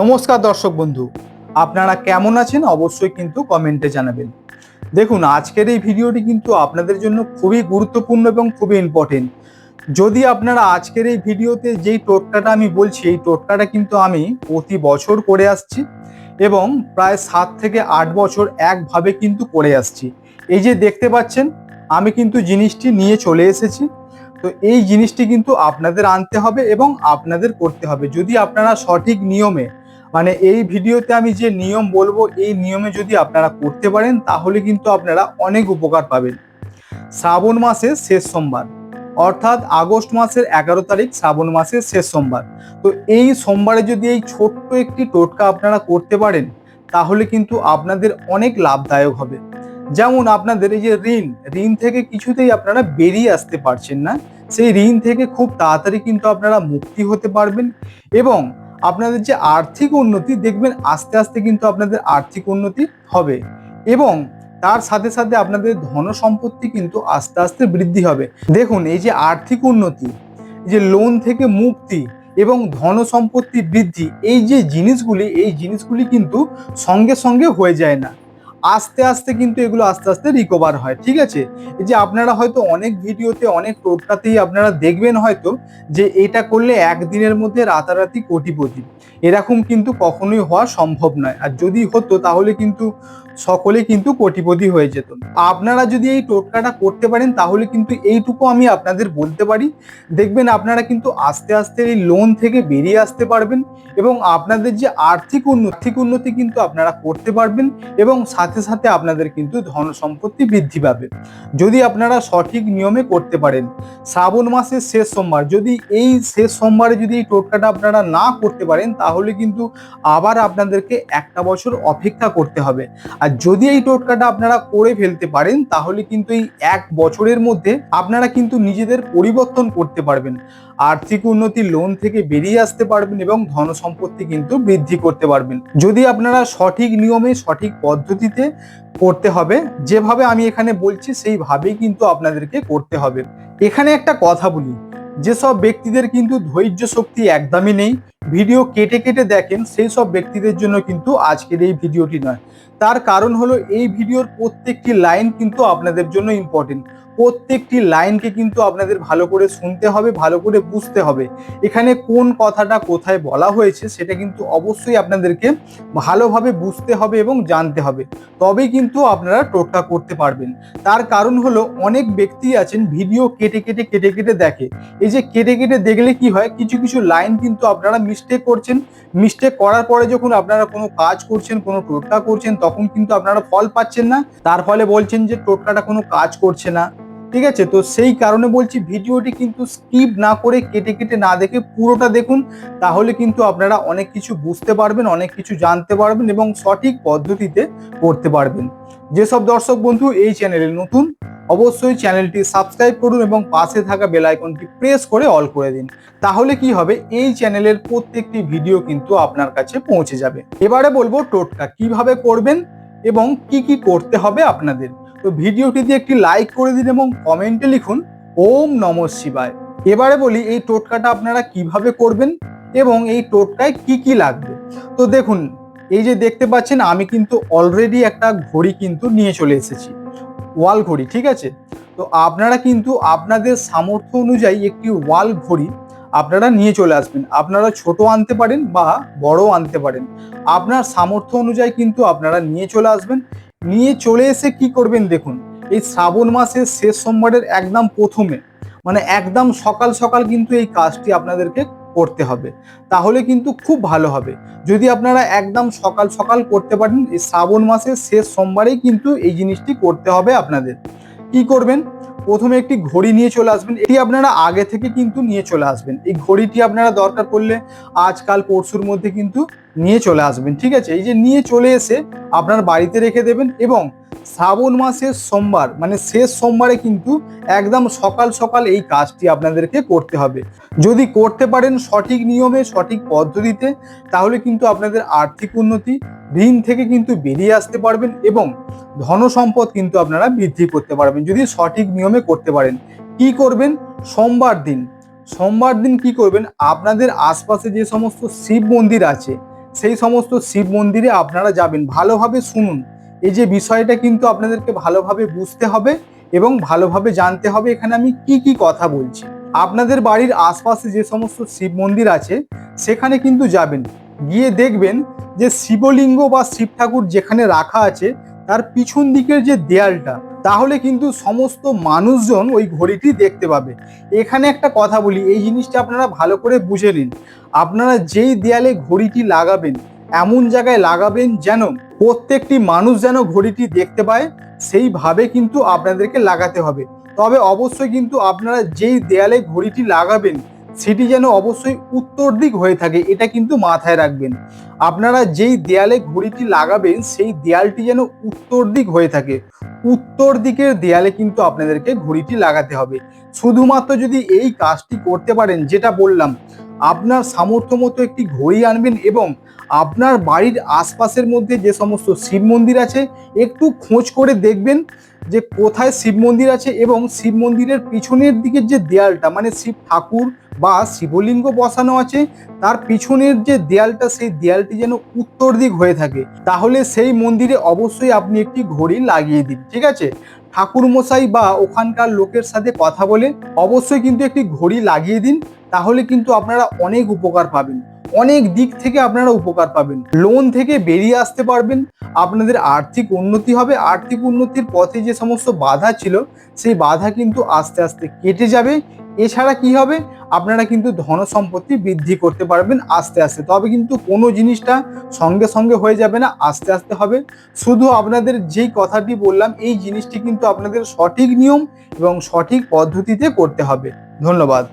নমস্কার দর্শক বন্ধু, আপনারা কেমন আছেন অবশ্যই কিন্তু কমেন্টে জানাবেন। দেখুন, আজকের এই ভিডিওটি কিন্তু আপনাদের জন্য খুবই গুরুত্বপূর্ণ এবং খুবই ইম্পর্টেন্ট যদি আপনারা আজকের এই ভিডিওতে যেই টোটকাটা আমি বলছি, এই টোটকাটা কিন্তু আমি প্রতি বছর করে আসছি এবং প্রায় সাত থেকে আট বছর একভাবে কিন্তু করে আসছি। এই যে দেখতে পাচ্ছেন, আমি কিন্তু জিনিসটি নিয়ে চলে এসেছি। তো এই জিনিসটি কিন্তু আপনাদের আনতে হবে এবং আপনাদের করতে হবে। যদি আপনারা সঠিক নিয়মে মানে এই ভিডিওতে আমি যে নিয়ম বলব, এই নিয়মে যদি আপনারা করতে পারেন, তাহলে কিন্তু আপনারা অনেক উপকার পাবেন। শ্রাবণ মাসের শেষ সোমবার, অর্থাৎ আগস্ট মাসের এগারো তারিখ শ্রাবণ মাসের শেষ সোমবার। তো এই সোমবারে যদি এই ছোট্ট একটি টোটকা আপনারা করতে পারেন, তাহলে কিন্তু আপনাদের অনেক লাভদায়ক হবে। যেমন আপনাদের এই যে ঋণ ঋণ থেকে কিছুতেই আপনারা বেরিয়ে আসতে পারছেন না। সেই ঋণ থেকে খুব তাড়াতাড়ি কিন্তু আপনারা মুক্তি হতে পারবেন এবং আপনাদের যে আর্থিক উন্নতি দেখবেন আস্তে আস্তে কিন্তু আপনাদের আর্থিক উন্নতি হবে এবং তার সাথে সাথে আপনাদের ধন সম্পত্তি কিন্তু আস্তে আস্তে বৃদ্ধি হবে। দেখুন, এই যে আর্থিক উন্নতি যে লোন থেকে মুক্তি এবং ধন সম্পত্তি বৃদ্ধি, এই যে জিনিসগুলি, এই জিনিসগুলি কিন্তু সঙ্গে সঙ্গে হয়ে যায় না। আস্তে আস্তে কিন্তু এগুলো আস্তে আস্তে রিকভার হয়, ঠিক আছে? এই যে আপনারা হয়তো অনেক ভিডিওতে, অনেক টোটকাতেই আপনারা দেখবেন হয়তো যে এটা করলে একদিনের মধ্যে রাতারাতি কোটিপতি। এরকম কিন্তু কখনোই হওয়া সম্ভব নয়। আর যদি হতো তাহলে কিন্তু সকলে কিন্তু কোটিপতি হয়ে যেত। আপনারা যদি এই টোটকাটা করতে পারেন, তাহলে কিন্তু এইটুকু আমি আপনাদের বলতে পারি। দেখবেন আপনারা কিন্তু আস্তে আস্তে এই লোন থেকে বেরিয়ে আসতে পারবেন এবং আপনাদের যে আর্থিক উন্নতি আর্থিক উন্নতি কিন্তু আপনারা করতে পারবেন এবং সাথে সাথে আপনাদের কিন্তু ধন সম্পত্তি বৃদ্ধি পাবে। যদি আপনারা সঠিক নিয়মে করতে পারেন, শ্রাবণ মাসের শেষ সোমবার, যদি এই শেষ সোমবারে যদি এই টোটকাটা আপনারা না করতে পারেন, তাহলে কিন্তু আবার আপনাদেরকে একটা বছর অপেক্ষা করতে হবে। আর যদি এই টোটকাটা আপনারা করে ফেলতে পারেন, তাহলে কিন্তু এই এক বছরের মধ্যে আপনারা কিন্তু নিজেদের পরিবর্তন করতে পারবেন। আর্থিক উন্নতি লোন থেকে বেরিয়ে আসতে পারবেন এবং ধন সম্পত্তি কিন্তু বৃদ্ধি করতে পারবেন। যদি আপনারা সঠিক নিয়মে, সঠিক পদ্ধতিতে করতে হবে, যেভাবে আমি এখানে বলছি, সেইভাবেই কিন্তু আপনাদেরকে করতে হবে। এখানে একটা কথা বলি, যেসব ব্যক্তিদের কিন্তু ধৈর্য শক্তি একদমই নেই ভিডিও কেটে কেটে দেখেন, সেই সব ব্যক্তিদের জন্য কিন্তু আজকের এই ভিডিওটি নয়। তার কারণ হলো এই ভিডিওর প্রত্যেকটি লাইন কিন্তু আপনাদের জন্য ইম্পর্টেন্ট প্রত্যেকটি লাইনকে কিন্তু আপনাদের ভালো করে শুনতে হবে, ভালো করে বুঝতে হবে। এখানে কোন কথাটা কোথায় বলা হয়েছে সেটা কিন্তু অবশ্যই আপনাদেরকে ভালোভাবে বুঝতে হবে এবং জানতে হবে। তবেই কিন্তু আপনারা টোটকা করতে পারবেন। তার কারণ হলো অনেক ব্যক্তি আছেন, ভিডিও কেটে কেটে কেটে কেটে দেখে। এই যে কেটে কেটে দেখলে কি হয়, কিছু কিছু লাইন কিন্তু আপনারা মিস্টেক করছেন। মিস্টেক করার পরে যখন আপনারা কোনো কাজ করছেন, কোনো টোটকা করছেন, তখন কিন্তু আপনারা ফল পাচ্ছেন না। তার ফলে বলছেন যে, টোটকাটা কোনো কাজ করছে না। ঠিক আছে? তো সেই কারণে বলছি, ভিডিওটি কিন্তু স্কিপ না করে কেটে কেটে না দেখে পুরোটা দেখুন। তাহলে কিন্তু আপনারা অনেক কিছু বুঝতে পারবেন, অনেক কিছু জানতে পারবেন এবং সঠিক পদ্ধতিতে করতে পারবেন। যেসব দর্শক বন্ধু এই চ্যানেলে নতুন, অবশ্যই চ্যানেলটি সাবস্ক্রাইব করুন এবং পাশে থাকা বেল আইকনটি প্রেস করে অল করে দিন। তাহলে কি হবে? এই চ্যানেলের প্রত্যেকটি ভিডিও কিন্তু আপনার কাছে পৌঁছে যাবে। এবারে বলব টোটকা, কীভাবে করবেন এবং কি কি করতে হবে আপনাদের? তো ভিডিওটিতে একটি লাইক করে দিন এবং কমেন্টে লিখুন, ওম নম শিবায়। এবারে বলি, এই টোটকাটা আপনারা কীভাবে করবেন এবং এই টোটকায় কি কি লাগবে? তো দেখুন এই যে দেখতে পাচ্ছেন, আমি কিন্তু অলরেডি একটা ঘড়ি কিন্তু নিয়ে চলে এসেছি। ওয়াল ঘড়ি, ঠিক আছে? তো আপনারা কিন্তু আপনাদের সামর্থ্য অনুযায়ী একটি ওয়াল ঘড়ি আপনারা নিয়ে চলে আসবেন। আপনারা ছোট আনতে পারেন বা বড় আনতে পারেন। আপনার সামর্থ্য অনুযায়ী কিন্তু আপনারা নিয়ে চলে আসবেন। নিয়ে চলে এসে কি করবেন দেখুন, এই শ্রাবণ মাসের শেষ সোমবারের একদম প্রথমে মানে একদম সকাল সকাল কিন্তু এই কাজটি আপনাদেরকে করতে হবে। তাহলে কিন্তু খুব ভালো হবে। যদি আপনারা একদম সকাল সকাল করতে পারেন শ্রাবণ মাসের শেষ সোমবারেই কিন্তু এই জিনিসটি করতে হবে আপনাদের। কি করবেন? প্রথমে একটি ঘড়ি নিয়ে চলে আসবেন। এটি আপনারা আগে থেকে কিন্তু নিয়ে চলে আসবেন। এই ঘড়িটি আপনারা দরকার পড়লে আজকাল, পরশুর মধ্যে কিন্তু নিয়ে চলে আসবেন। ঠিক আছে? এই যে নিয়ে চলে এসে আপনার বাড়িতে রেখে দেবেন এবং শ্রাবণ মাসের সোমবার মানে শেষ সোমবারে কিন্তু একদম সকাল সকাল এই কাজটি আপনাদেরকে করতে হবে। যদি করতে পারেন সঠিক নিয়মে, সঠিক পদ্ধতিতে, তাহলে কিন্তু আপনাদের আর্থিক উন্নতি, ঋণ থেকে কিন্তু বেরিয়ে আসতে পারবেন এবং ধন সম্পদ কিন্তু আপনারা বৃদ্ধি করতে পারবেন, যদি সঠিক নিয়মে করতে পারেন। কি করবেন? সোমবার দিন। সোমবার দিন কি করবেন? আপনাদের আশপাশে যে সমস্ত শিব মন্দির আছে, সেই সমস্ত শিব মন্দিরে আপনারা যাবেন। ভালোভাবে শুনুন। এই যে বিষয়টা কিন্তু আপনাদেরকে ভালোভাবে বুঝতে হবে এবং ভালোভাবে জানতে হবে এখানে আমি কি কি কথা বলছি। আপনাদের বাড়ির আশপাশে যে সমস্ত শিব মন্দির আছে, সেখানে কিন্তু যাবেন। গিয়ে দেখবেন যে শিবলিঙ্গ বা শিব ঠাকুর যেখানে রাখা আছে, তার পিছন দিকের যে দেয়ালটা, তাহলে কিন্তু সমস্ত মানুষজন ওই ঘড়িটি দেখতে পাবে। এখানে একটা কথা বলি, এই জিনিসটা আপনারা ভালো করে বুঝে নিন। আপনারা যেই দেয়ালে ঘড়িটি লাগাবেন এমন জায়গায় লাগাবেন যেন প্রত্যেকটি মানুষ যেন ঘড়িটি দেখতে পায়, সেইভাবে কিন্তু আপনাদেরকে লাগাতে হবে। তবে অবশ্যই কিন্তু আপনারা যেই দেয়ালে ঘড়িটি লাগাবেন, সেটি যেন অবশ্যই উত্তর দিক হয়ে থাকে, এটা কিন্তু মাথায় রাখবেন। আপনারা যেই দেয়ালে ঘড়িটি লাগাবেন, সেই দেয়ালটি যেন উত্তর দিক হয়ে থাকে। উত্তর দিকের দেয়ালে কিন্তু আপনাদেরকে ঘড়িটি লাগাতে হবে। শুধুমাত্র যদি এই কাজটি করতে পারেন, যেটা বললাম আপনার সামর্থ্য মতো একটি ঘড়ি আনবেন এবং আপনার বাড়ির আশপাশের মধ্যে যে সমস্ত শিব মন্দির আছে, একটু খোঁজ করে দেখবেন যে কোথায় শিব মন্দির আছে এবং শিব মন্দিরের পিছনের দিকের যে দেয়ালটা মানে শিব ঠাকুর বা শিবলিঙ্গ বসানো আছে, তার পিছনের যে দেয়ালটা, সেই দেয়ালটি যেন উত্তর দিক হয়ে থাকে। তাহলে সেই মন্দিরে অবশ্যই আপনি একটি ঘড়ি লাগিয়ে দিন, ঠিক আছে? ঠাকুর মশাই বা ওখানকার লোকের সাথে কথা বলে অবশ্যই কিন্তু একটি ঘড়ি লাগিয়ে দিন। তাহলে কিন্তু আপনারা অনেক উপকার পাবেন। অনেক দিক থেকে আপনারা উপকার পাবেন। লোন থেকে বেরিয়ে আসতে পারবেন। আপনাদের আর্থিক উন্নতি হবে। আর্থিক উন্নতির পথে যে সমস্ত বাধা ছিল, সেই বাধা কিন্তু আস্তে আস্তে কেটে যাবে। এছাড়া কি হবে? আপনারা কিন্তু ধন সম্পত্তি বৃদ্ধি করতে পারবেন আস্তে আস্তে। তবে কিন্তু কোনো জিনিসটা সঙ্গে সঙ্গে হয়ে যাবে না, আস্তে আস্তে হবে। শুধু আপনাদের যেই কথাটি বললাম, এই জিনিসটি কিন্তু আপনাদের সঠিক নিয়ম এবং সঠিক পদ্ধতিতে করতে হবে। ধন্যবাদ।